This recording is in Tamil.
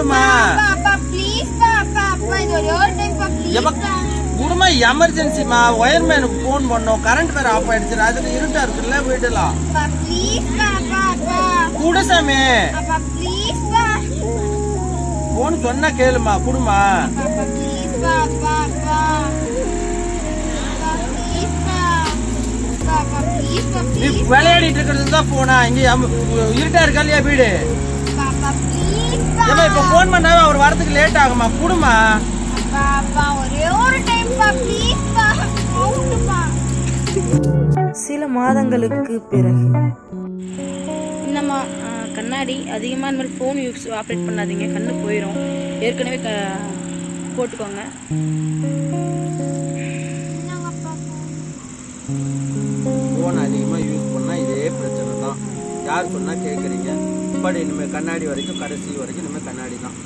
கொடுமா? குடுமா எமர்ஜென்சிமா ஒயர்மேனுக்கு ஃபோன் பண்ணோம். கரண்ட் வேற ஆஃப் ஆயிடுச்சு அதுக்கு இருட்டா இருக்குல்ல அப்பா குடு சாமி. போன் சொன்னா கேளுமா குடுமா. நீ விளையாடிட்டு இருக்கிறது தான் போனா இங்க இருட்டா இருக்கா இல்லையா வீடு? ஏமா இப்ப போன் பண்ணாவே அவர் வரதுக்கு லேட் ஆகுமா குடுமா அப்பா அப்பா ஒரே ஒரு டைம் பா. ப்ளீஸ் பா. அவுட் பா சில மாதங்களுக்கு பிறகு. என்னம்மா கண்ணாடி அதிகமாக இந்த மாதிரி ஃபோன் யூஸ் ஆப்ரேட் பண்ணாதீங்க. கண்ணு போயிடும் ஏற்கனவே க போட்டுக்கோங்க. என்னங்கப்பா போன் அதிகமா யூஸ் பண்ணா இதே பிரச்சனை தான் யார் சொன்னா கேக்குறீங்க? பட் இனிமே கண்ணாடி வரைக்கும் கடைசி வரைக்கும் இனிமே கண்ணாடி தான்